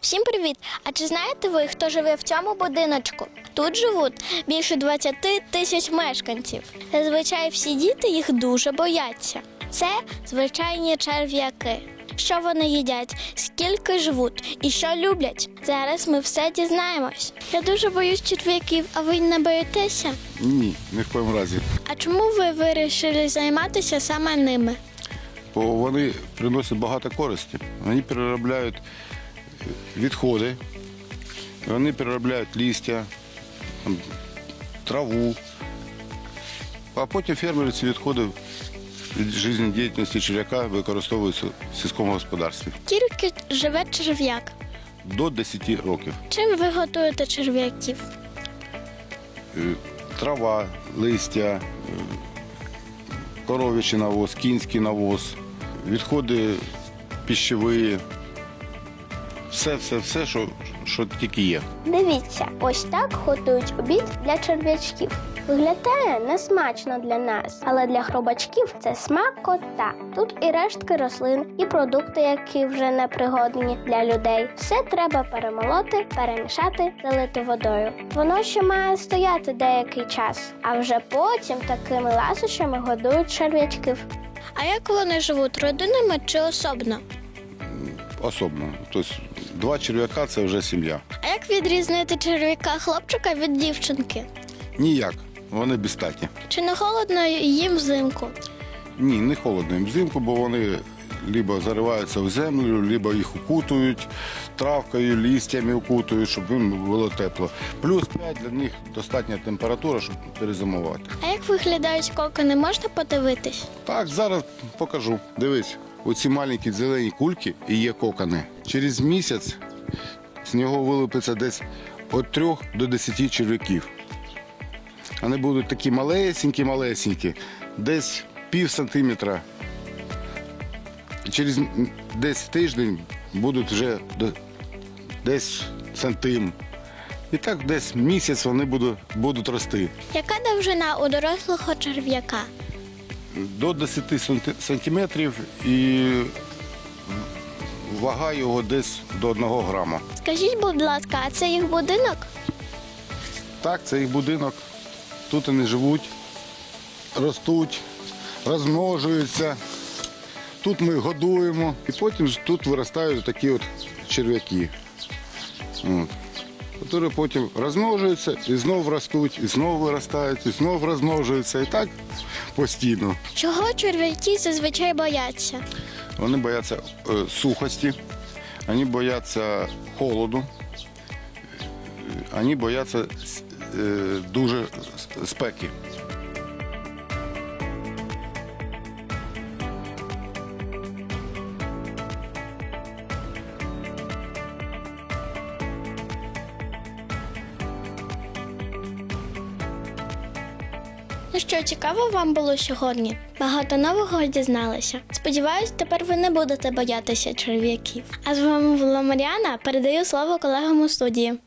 Всім привіт! А чи знаєте ви, хто живе в цьому будиночку? Тут живуть більше 20 тисяч мешканців. Зазвичай всі діти їх дуже бояться. Це звичайні черв'яки. Що вони їдять, скільки живуть і що люблять? Зараз ми все дізнаємось. Я дуже боюсь черв'яків, а ви не боїтеся? Ні, ні в коєму разі. А чому ви вирішили займатися саме ними? Бо вони приносять багато користі. Вони переробляють відходи, вони переробляють листя, траву. А потім фермери ці відходи від життєдіяльності черв'яка використовуються в сільському господарстві Тільки живе черв'як. до 10 років. Чим ви готуєте черв'яків? Е, Трава, листя, е, коров'ячий навоз, кінський навоз, відходи пищеві, все, все, все, що, що тільки є. Дивіться, ось так готують обід для черв'ячків. Виглядає несмачно для нас, але для хробачків це смакота. Тут і рештки рослин, і продукти, які вже не пригодні для людей. Все треба перемолоти, перемішати, залити водою. Воно ще має стояти деякий час, а вже потім такими ласощами годують черв'ячків. А як вони живуть родинами чи особно? Особно. Тобто два черв'яка це вже сім'я. А як відрізнити черв'яка хлопчика від дівчинки? Ніяк. Вони безстатні. Чи не холодно їм взимку? Ні, не холодно їм взимку, бо вони либо зариваються в землю, либо їх укутують травкою, листями укутують, щоб їм було тепло. Плюс 5 для них достатня температура, щоб перезимувати. А як виглядають кокони, можна подивитись? Так, зараз покажу. Дивись, оці маленькі зелені кульки і є кокони. Через місяць з нього вилупиться десь від 3 до 10 черв'яків. Вони будуть такі малесенькі, малесенькі, десь пів сантиметра. Через десь тиждень будуть вже десь сантим. І так десь місяць вони будуть, будуть рости. Яка довжина у дорослого черв'яка? До 10 сантиметрів і вага його десь до 1 грама. Скажіть, будь ласка, а це їх будинок? Так, це їх будинок. Тут вони живуть, ростуть, розмножуються. Тут ми годуємо. І потім тут виростають такі от черв'яки. Які потім розмножуються і знову ростуть, і знову виростають, і знову розмножуються. І так постійно. Чого черв'яки зазвичай бояться? Вони бояться е, сухості, вони бояться холоду, е, вони бояться е, дуже спеки. Ну що, цікаво вам було сьогодні? Багато нового дізналися. Сподіваюсь, тепер ви не будете боятися черв'яків. А з вами була Маріана. Передаю слово колегам у студії.